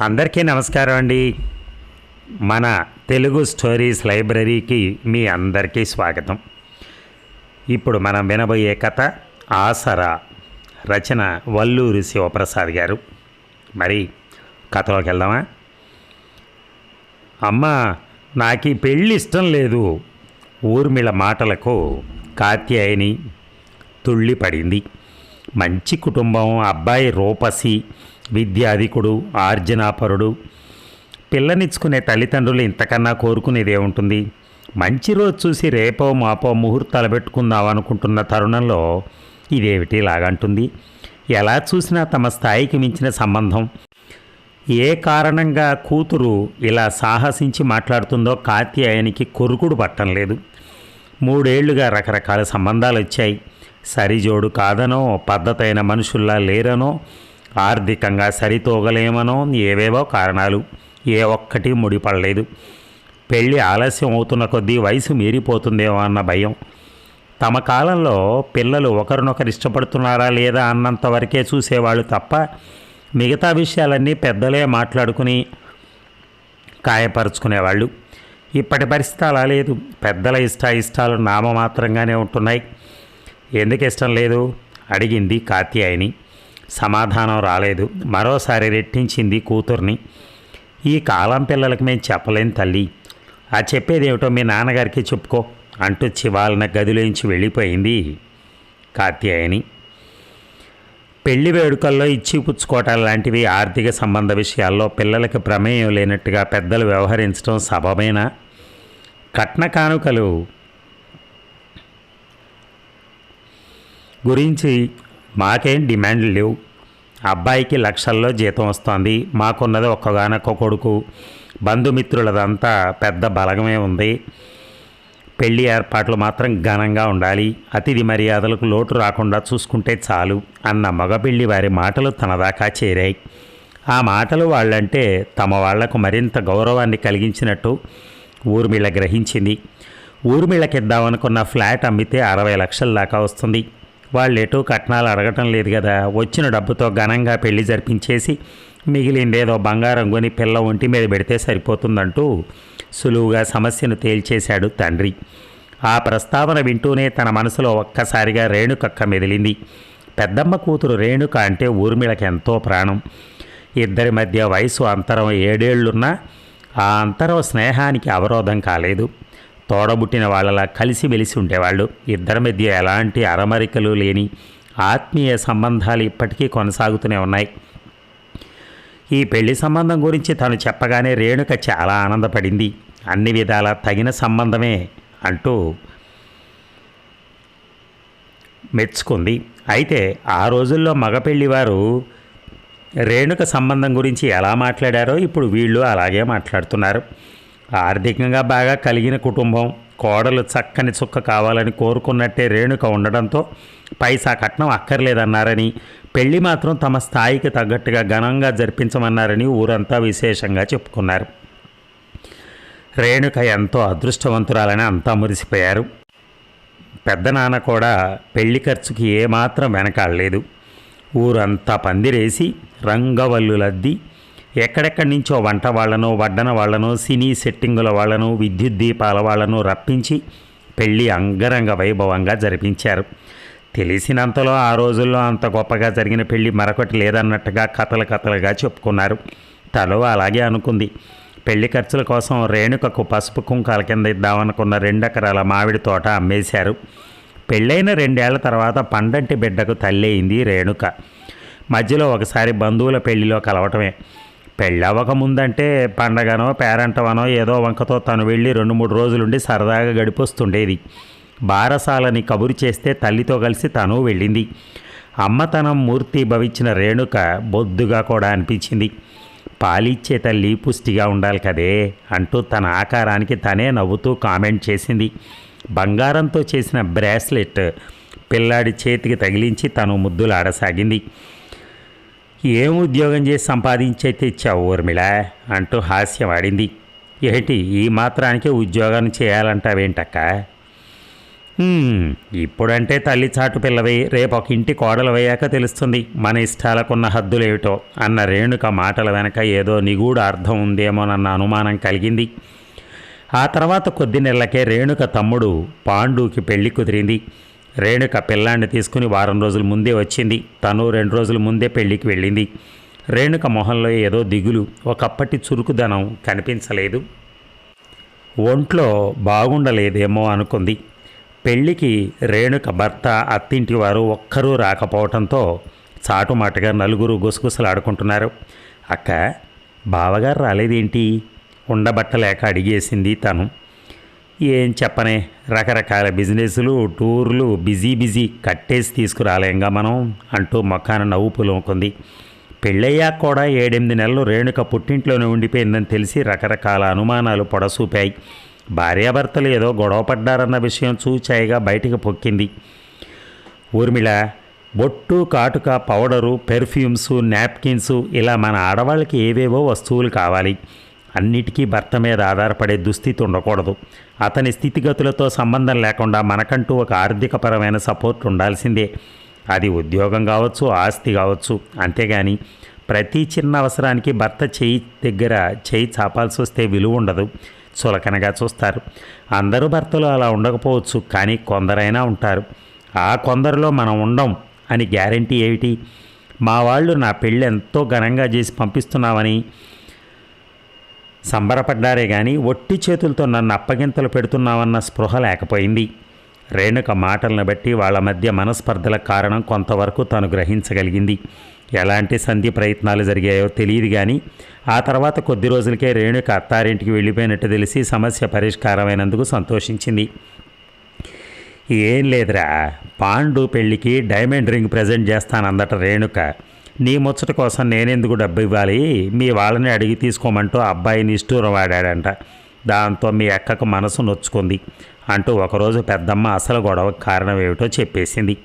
అందరికీ నమస్కారం అండి. మన తెలుగు స్టోరీస్ లైబ్రరీకి మీ అందరికీ స్వాగతం. ఇప్పుడు మనం వినబోయే కథ ఆసరా రచన వల్లూరి శివప్రసాద్ గారు. మరి కథలోకి వెళ్దామా? అమ్మ నాకు ఈ పెళ్ళి ఇష్టం లేదు. ఊర్మిళ మాటలకు కాత్యాయని తుళ్ళిపడింది మంచి కుటుంబం అబ్బాయి రూపసి విద్యాధికుడు ఆర్జనాపరుడు. పిల్లనిచ్చుకునే తల్లిదండ్రులు ఇంతకన్నా కోరుకునేదే ఉంటుంది. మంచి రోజు చూసి రేపో మాపో ముహూర్తాలు పెట్టుకుందాం అనుకుంటున్న తరుణంలో ఇదేమిటి ఇలాగంటుంది ఎలా చూసినా తమ స్థాయికి మించిన సంబంధం. ఏ కారణంగా కూతురు ఇలా సాహసించి మాట్లాడుతుందో కాత్యాయనికి కొరుకుడు పట్టం లేదు. మూడేళ్ళుగా రకరకాల సంబంధాలు వచ్చాయి సరిజోడు కాదనో పద్ధతైన మనుషుల్లా లేరనో ఆర్థికంగా సరితూగలేమనో ఏవేవో కారణాలు. ఏ ఒక్కటి ముడిపడలేదు పెళ్ళి ఆలస్యం అవుతున్న కొద్దీ వయసు మీరిపోతుందేమో అన్న భయం. తమ కాలంలో పిల్లలు ఒకరినొకరు ఇష్టపడుతున్నారా లేదా అన్నంత వరకే చూసేవాళ్ళు తప్ప మిగతా విషయాలన్నీ పెద్దలే మాట్లాడుకుని కాయపరుచుకునేవాళ్ళు. ఇప్పటి పరిస్థితి అలా లేదు. పెద్దల ఇష్ట ఇష్టాలు నామమాత్రంగానే ఉంటున్నాయి. ఎందుకు ఇష్టం లేదు? అడిగింది కాత్యాయని. సమాధానం రాలేదు. మరోసారి రెట్టించింది కూతుర్ని. ఈ కాలం పిల్లలకి మేము చెప్పలేం తల్లి. ఆ చెప్పేదేమిటో మీ నాన్నగారికి చెప్పుకో అంటూ చివాలన గదిలోంచి వెళ్ళిపోయింది కాత్యాయని. పెళ్ళి వేడుకల్లో ఇచ్చి పుచ్చుకోవటం లాంటివి ఆర్థిక సంబంధ విషయాల్లో పిల్లలకి ప్రమేయం లేనట్టుగా పెద్దలు వ్యవహరించడం సబమేనా కట్న కానుకలు గురించి మాకేం డిమాండ్లు లేవు. అబ్బాయికి లక్షల్లో జీతం వస్తుంది. మాకున్నది ఒక్కగానొక్క కొడుకు. బంధుమిత్రులదంతా పెద్ద బలగమే ఉంది. పెళ్ళి ఏర్పాట్లు మాత్రం ఘనంగా ఉండాలి. అతిథి మర్యాదలకు లోటు రాకుండా చూసుకుంటే చాలు అన్న మగపిల్లి వారి మాటలు తన దాకా చేరాయి. ఆ మాటలు వాళ్ళంటే తమ వాళ్ళకు మరింత గౌరవాన్ని కలిగించినట్టు ఊర్మిళ గ్రహించింది. ఊర్మిళకిద్దామనుకున్న ఫ్లాట్ అమ్మితే అరవై లక్షల దాకా వస్తుంది. వాళ్ళు ఎటు కట్నాలు అడగటం లేదు కదా. వచ్చిన డబ్బుతో ఘనంగా పెళ్ళి జరిపించేసి మిగిలిందేదో బంగారం కొని పిల్ల ఒంటి మీద పెడితే సరిపోతుందంటూ సులువుగా సమస్యను తేల్చేశాడు తండ్రి. ఆ ప్రస్తావన వింటూనే తన మనసులో ఒక్కసారిగా రేణుకక్క మెదిలింది. పెద్దమ్మ కూతురు రేణుక అంటే ఊర్మిళకి ఎంతో ప్రాణం. ఇద్దరి మధ్య వయసు అంతరం ఏడేళ్ళున్నా ఆ అంతరం స్నేహానికి అవరోధం కాలేదు. తోడబుట్టిన వాళ్ళలా కలిసి వెలిసి ఉండేవాళ్ళు. ఇద్దరి మధ్య ఎలాంటి అరమరికలు లేని ఆత్మీయ సంబంధాలు ఇప్పటికీ కొనసాగుతూనే ఉన్నాయి. ఈ పెళ్ళి సంబంధం గురించి తను చెప్పగానే రేణుక చాలా ఆనందపడింది. అన్ని విధాలా తగిన సంబంధమే అంటూ మెచ్చుకుంది. అయితే ఆ రోజుల్లో మగపెళ్ళివారు రేణుక సంబంధం గురించి ఎలా మాట్లాడారో ఇప్పుడు వీళ్ళు అలాగే మాట్లాడుతున్నారు. ఆర్థికంగా బాగా కలిగిన కుటుంబం కోడలు చక్కని చుక్క కావాలని కోరుకున్నట్టే రేణుక ఉండడంతో పైసా కట్నం అక్కర్లేదన్నారని పెళ్ళి మాత్రం తమ స్థాయికి తగ్గట్టుగా ఘనంగా జరిపించమన్నారని ఊరంతా విశేషంగా చెప్పుకున్నారు. రేణుక ఎంతో అదృష్టవంతురాలని అంతా మురిసిపోయారు. పెద్ద నాన్న కూడా పెళ్ళి ఖర్చుకి ఏమాత్రం వెనకాడలేదు. ఊరంతా పందిరేసి రంగవల్లులద్ది ఎక్కడెక్కడి నుంచో వంట వాళ్ళను వడ్డన వాళ్ళను సినీ సెట్టింగుల వాళ్ళను విద్యుత్ దీపాల వాళ్ళను రప్పించి పెళ్ళి అంగరంగ వైభవంగా జరిపించారు. తెలిసినంతలో ఆ రోజుల్లో అంత గొప్పగా జరిగిన పెళ్ళి మరొకటి లేదన్నట్టుగా కథలు కథలుగా చెప్పుకున్నారు. తలో అలాగే అనుకుంది. పెళ్ళి ఖర్చుల కోసం రేణుకకు పసుపు కుంకాల కింద ఇద్దామనుకున్న రెండెకరాల మామిడి తోట అమ్మేశారు. పెళ్ళైన రెండేళ్ళ తర్వాత పండంటి బిడ్డకు తల్లయింది రేణుక. మధ్యలో ఒకసారి బంధువుల పెళ్ళిలో కలవటమే. పెళ్ళవక ముందంటే పండగనో పేరంటవనో ఏదో వంకతో తను వెళ్ళి రెండు మూడు రోజులుండి సరదాగా గడిపొస్తుండేది. బారసాలని కబురు చేస్తే తల్లితో కలిసి తను వెళ్ళింది. అమ్మతనం మూర్తి భవించిన రేణుక బొద్దుగా కూడా అనిపించింది. పాలిచ్చే తల్లి పుష్టిగా ఉండాలి కదే అంటూ తన ఆకారానికి తనే నవ్వుతూ కామెంట్ చేసింది. బంగారంతో చేసిన బ్రాస్లెట్ పిల్లాడి చేతికి తగిలించి తను ముద్దులాడసాగింది. ఏం ఉద్యోగం చేసి సంపాదించే తెచ్చావు ఊర్మిళ? అంటూ హాస్యం ఆడింది. ఏంటి ఈ మాత్రానికే ఉద్యోగాన్ని చేయాలంటావేంటక్క? ఇప్పుడంటే తల్లి చాటు పిల్లవి రేపు ఒక ఇంటి కోడలు అయ్యాక తెలుస్తుంది. మన ఇష్టాలకున్న హద్దులేమిటో అన్న రేణుక మాటల వెనక ఏదో నిగూఢ అర్థం ఉందేమోనన్న అనుమానం కలిగింది. ఆ తర్వాత కొద్ది నెలలకే రేణుక తమ్ముడు పాండుకి పెళ్ళి కుదిరింది. రేణుక పిల్లాన్ని తీసుకుని వారం రోజుల ముందే వచ్చింది. తను రెండు రోజుల ముందే పెళ్ళికి వెళ్ళింది. రేణుక మొహంలో ఏదో దిగులు ఒకప్పటి చురుకుదనం కనిపించలేదు. ఒంట్లో బాగుండలేదేమో అనుకుంది. పెళ్ళికి రేణుక భర్త అత్తింటి వారు ఒక్కరూ రాకపోవడంతో చాటుమాటుగా నలుగురు గుసగుసలాడుకుంటున్నారు. అక్క బావగారు రాలేదేంటి? ఉండబట్టలేక అడిగేసింది తను. ఏం చెప్పనే? రకరకాల బిజినెస్లు టూర్లు బిజీ బిజీ కట్టేసి తీసుకురాలేంగా మనం అంటూ మొక్కాన నవ్వు పులుముకుంది. పెళ్ళయ్యాక కూడా ఏడెనిమిది నెలలు రేణుక పుట్టింట్లోనే ఉండిపోయిందని తెలిసి రకరకాల అనుమానాలు పొడసూపాయి. భార్యాభర్తలు ఏదో గొడవ పడ్డారన్న విషయం చూచాయిగా బయటికి పొక్కింది. ఊర్మిళ బొట్టు కాటుక పౌడరు పెర్ఫ్యూమ్స్ నాప్కిన్స్ ఇలా మన ఆడవాళ్ళకి ఏవేవో వస్తువులు కావాలి. అన్నిటికీ భర్త మీద ఆధారపడే దుస్థితి ఉండకూడదు. అతని స్థితిగతులతో సంబంధం లేకుండా మనకంటూ ఒక ఆర్థికపరమైన సపోర్ట్ ఉండాల్సిందే. అది ఉద్యోగం కావచ్చు ఆస్తి కావచ్చు. అంతేగాని ప్రతి చిన్న అవసరానికి భర్త చేయి దగ్గర చేయి చాపాల్సి వస్తే విలువ ఉండదు. చులకనగా చూస్తారు. అందరూ భర్తలు అలా ఉండకపోవచ్చు కానీ కొందరైనా ఉంటారు. ఆ కొందరిలో మనం ఉండం అని గ్యారంటీ ఏమిటి? మా వాళ్ళు నా పెళ్ళి ఎంతో ఘనంగా చేసి పంపిస్తున్నామని సంబరపడ్డారే గాని ఒట్టి చేతులతో నన్ను అప్పగింతలు పెడుతున్నామన్న స్పృహ లేకపోయింది. రేణుక మాటలను బట్టి వాళ్ళ మధ్య మనస్పర్ధల కారణం కొంతవరకు తాను గ్రహించగలిగింది. ఎలాంటి సంధి ప్రయత్నాలు జరిగాయో తెలియదు కానీ ఆ తర్వాత కొద్ది రోజులకే రేణుక అత్తారింటికి వెళ్ళిపోయినట్టు తెలిసి సమస్య పరిష్కారమైనందుకు సంతోషించింది. ఏం లేదురా పాండు పెళ్ళికి డైమండ్ రింగ్ ప్రజెంట్ చేస్తానందట రేణుక. నీ ముచ్చట కోసం నేనెందుకు డబ్బు ఇవ్వాలి? మీ వాళ్ళని అడిగి తీసుకోమంటూ అబ్బాయిని ఇష్టూరం వాడాడంట దాంతో మీ అక్కకు మనసు నొచ్చుకుంది. అంటూ ఒకరోజు పెద్దమ్మ అసలు గొడవకు కారణం ఏమిటో చెప్పేసింది.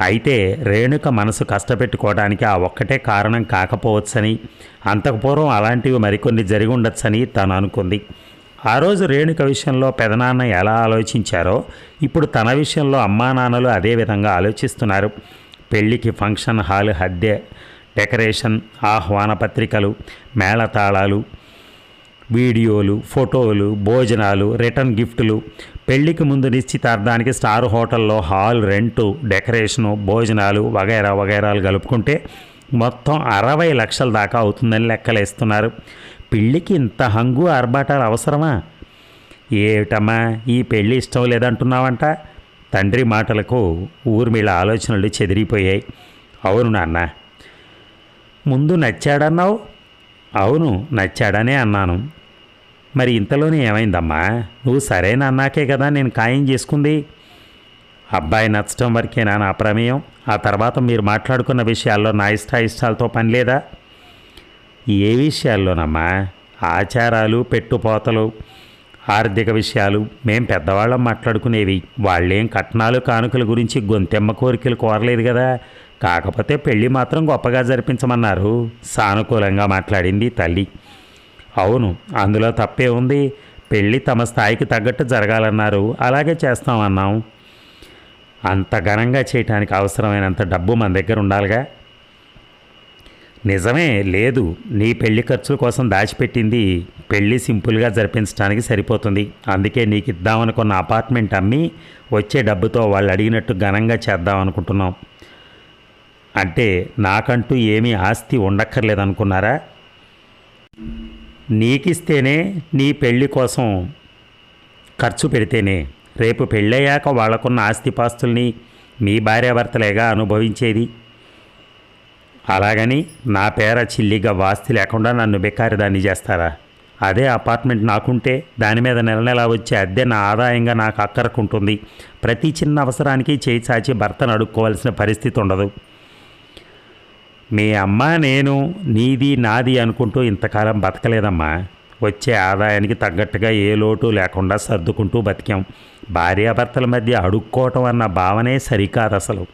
అయితే రేణుక మనసు కష్టపెట్టుకోవడానికి ఆ ఒక్కటే కారణం కాకపోవచ్చని అంతకుపూర్వం అలాంటివి మరికొన్ని జరిగి ఉండొచ్చని తను అనుకుంది. ఆ రోజు రేణుక విషయంలో పెదనాన్న ఎలా ఆలోచించారో ఇప్పుడు తన విషయంలో అమ్మా నాన్నలు అదే విధంగా ఆలోచిస్తున్నారు. పెళ్ళికి ఫంక్షన్ హాల్ హద్దె డెకరేషన్ ఆహ్వాన పత్రికలు మేళతాళాలు వీడియోలు ఫోటోలు భోజనాలు రిటర్న్ గిఫ్టులు. పెళ్ళికి ముందు నిశ్చితార్థానికి స్టార్ హోటల్లో హాల్ రెంటు డెకరేషను భోజనాలు వగైరా వగైరాలు కలుపుకుంటే మొత్తం అరవై లక్షల దాకా అవుతుందని లెక్కలేస్తున్నారు. పెళ్ళికి ఇంత హంగు ఆర్భాటాలు అవసరమా? ఏమిటమ్మా ఈ పెళ్ళి ఇష్టం లేదంటున్నావంట? తండ్రి మాటలకు ఊర్మిళ ఆలోచనలు చెదిరిపోయాయి. అవును నాన్న. ముందు నచ్చాడన్నావు? అవును నచ్చాడనే అన్నాను. మరి ఇంతలోనే ఏమైందమ్మా? నువ్వు సరైన అన్నాకే కదా నేను ఖాయం చేసుకుంది? అబ్బాయి నచ్చడం వరకేనా నా ప్రమేయం? ఆ తర్వాత మీరు మాట్లాడుకున్న విషయాల్లో నా ఇష్టాయిష్టాలతో పని లేదా? ఏ విషయాల్లోనమ్మా? ఆచారాలు పెట్టుపోతలు ఆర్థిక విషయాలు మేం పెద్దవాళ్ళం మాట్లాడుకునేవి. వాళ్ళేం కట్నాలు కానుకల గురించి గొంతెమ్మ కోరికలు కోరలేదు కదా కాకపోతే పెళ్ళి మాత్రం గొప్పగా జరిపించమన్నారు. సానుకూలంగా మాట్లాడింది తల్లి. అవును అందులో తప్పే ఉంది. పెళ్ళి తమ స్థాయికి తగ్గట్టు జరగాలన్నారు. అలాగే చేస్తామన్నాం. అంత ఘనంగా చేయటానికి అవసరమైనంత డబ్బు మన దగ్గర ఉండాలిగా. నిజమే లేదు. నీ పెళ్ళి ఖర్చుల కోసం దాచిపెట్టింది పెళ్ళి సింపుల్గా జరిపించడానికి సరిపోతుంది. అందుకే నీకు ఇద్దామనుకున్న అపార్ట్మెంట్ అమ్మి వచ్చే డబ్బుతో వాళ్ళు అడిగినట్టు ఘనంగా చేద్దాం అనుకుంటున్నాం అంటే నాకంటూ ఏమీ ఆస్తి ఉండక్కర్లేదనుకున్నారా? నీకిస్తేనే నీ పెళ్ళి కోసం ఖర్చు పెడితేనే రేపు పెళ్ళయ్యాక వాళ్ళకున్న ఆస్తిపాస్తుల్ని మీ భార్యాభర్తలేగా అనుభవించేది. అలాగని నా పేర చిల్లిగా వాస్తి లేకుండా నన్ను బెకారిదాన్ని చేస్తారా? అదే అపార్ట్మెంట్ నాకుంటే దాని మీద నెల నెలా వచ్చే అద్దె నా ఆదాయంగా నాకు అక్కరకుంటుంది. ప్రతి చిన్న అవసరానికి చేయి చాచి భర్తను అడుక్కోవాల్సిన పరిస్థితి ఉండదు మీ అమ్మ నేను నీది నాది అనుకుంటూ ఇంతకాలం బతకలేదమ్మా. వచ్చే ఆదాయానికి తగ్గట్టుగా ఏ లోటు లేకుండా సర్దుకుంటూ బతికాం. భార్యాభర్తల మధ్య అడుక్కోవటం అన్న భావనే సరికాదు అసలు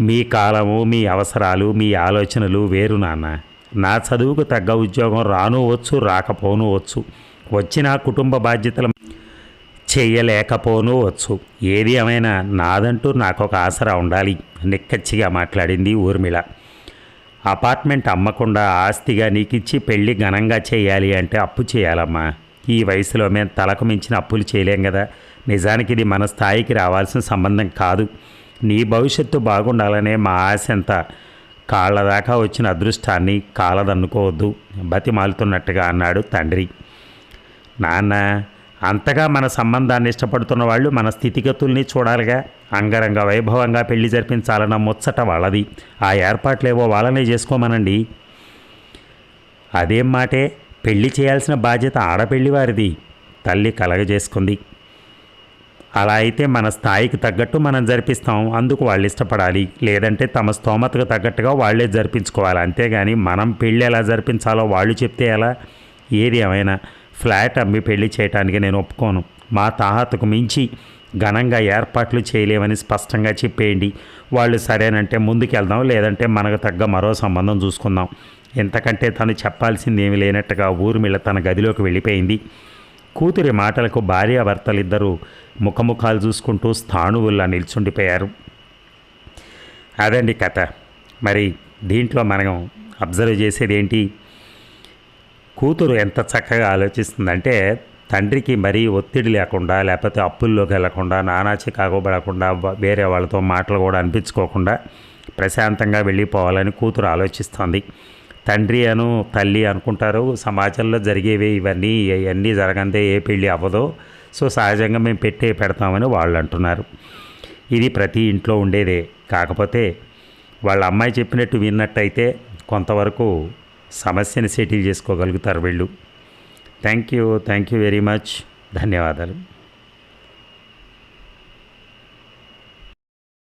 మీ కాలము మీ అవసరాలు మీ ఆలోచనలు వేరు నాన్న. నా చదువుకు తగ్గ ఉద్యోగం రాను వచ్చు రాకపోను వచ్చు. వచ్చిన కుటుంబ బాధ్యతలు చేయలేకపోను వచ్చు. ఏది ఏమైనా నాదంటూ నాకు ఒక ఆసరా ఉండాలి నిక్కచ్చిగా మాట్లాడింది ఊర్మిళ. అపార్ట్మెంట్ అమ్మకుండా ఆస్తిగా నీకిచ్చి పెళ్ళి ఘనంగా చేయాలి అంటే అప్పు చేయాలమ్మా. ఈ వయసులో మేము తలకు మించిన అప్పులు చేయలేం కదా నిజానికి ఇది మన స్థాయికి రావాల్సిన సంబంధం కాదు. నీ భవిష్యత్తు బాగుండాలనే మా ఆశంత కాళ్ళ దాకా వచ్చిన అదృష్టాన్ని కాలదన్నుకోవద్దు బతిమాలుతున్నట్టుగా అన్నాడు తండ్రి. నాన్న అంతగా మన సంబంధాన్ని ఇష్టపడుతున్న వాళ్ళు మన స్థితిగతుల్ని చూడాలిగా. అంగరంగ వైభవంగా పెళ్ళి జరిపించాలన్న ముచ్చట వాళ్ళది. ఆ ఏర్పాట్లేవో వాళ్ళనే చేసుకోమనండి. అదేం మాటే పెళ్ళి చేయాల్సిన బాధ్యత ఆడపెళ్ళి వారిది తల్లి కలగజేసుకుంది. అలా అయితే మన స్థాయికి తగ్గట్టు మనం జరిపిస్తాం. అందుకు వాళ్ళు ఇష్టపడాలి. లేదంటే తమ స్తోమతకు తగ్గట్టుగా వాళ్ళే జరిపించుకోవాలి. అంతేగాని మనం పెళ్ళి ఎలా జరిపించాలో వాళ్ళు చెప్తే ఎలా? ఏది ఏమైనా ఫ్లాట్ అమ్మి పెళ్ళి చేయటానికి నేను ఒప్పుకోను. మా తాహతకు మించి ఘనంగా ఏర్పాట్లు చేయలేమని స్పష్టంగా చెప్పేయండి. వాళ్ళు సరేనంటే ముందుకెళ్దాం. లేదంటే మనకు తగ్గ మరో సంబంధం చూసుకుందాం. ఎంతకంటే తను చెప్పాల్సింది ఏమీ లేనట్టుగా ఊర్మిళ తన గదిలోకి వెళ్ళిపోయింది. కూతురి మాటలకు భార్యాభర్తలిద్దరూ ముఖముఖాలు చూసుకుంటూ స్థాణువుల్లా నిల్చుండిపోయారు. అదండి కథ. మరి దీంట్లో మనం అబ్జర్వ్ చేసేది ఏంటి కూతురు ఎంత చక్కగా ఆలోచిస్తుందంటే తండ్రికి మరీ ఒత్తిడి లేకుండా లేకపోతే అప్పుల్లోకి వెళ్ళకుండా నానాచి చికాకుపడకుండా వేరే వాళ్ళతో మాటలు కూడా అనిపించుకోకుండా ప్రశాంతంగా వెళ్ళిపోవాలని కూతురు ఆలోచిస్తోంది. తండ్రి అను తల్లి అనుకుంటారు. సమాజంలో జరిగేవి ఇవన్నీ ఇవన్నీ జరగందే ఏ పెళ్ళి అవ్వదో సో సహజంగా మేము పెట్టే పెడతామని వాళ్ళు అంటున్నారు. ఇది ప్రతి ఇంట్లో ఉండేదే. కాకపోతే వాళ్ళ అమ్మాయి చెప్పినట్టు విన్నట్టయితే కొంతవరకు సమస్యని సెటిల్ చేసుకోగలుగుతారు వీళ్ళు. Thank you thank you very much ధన్యవాదాలు.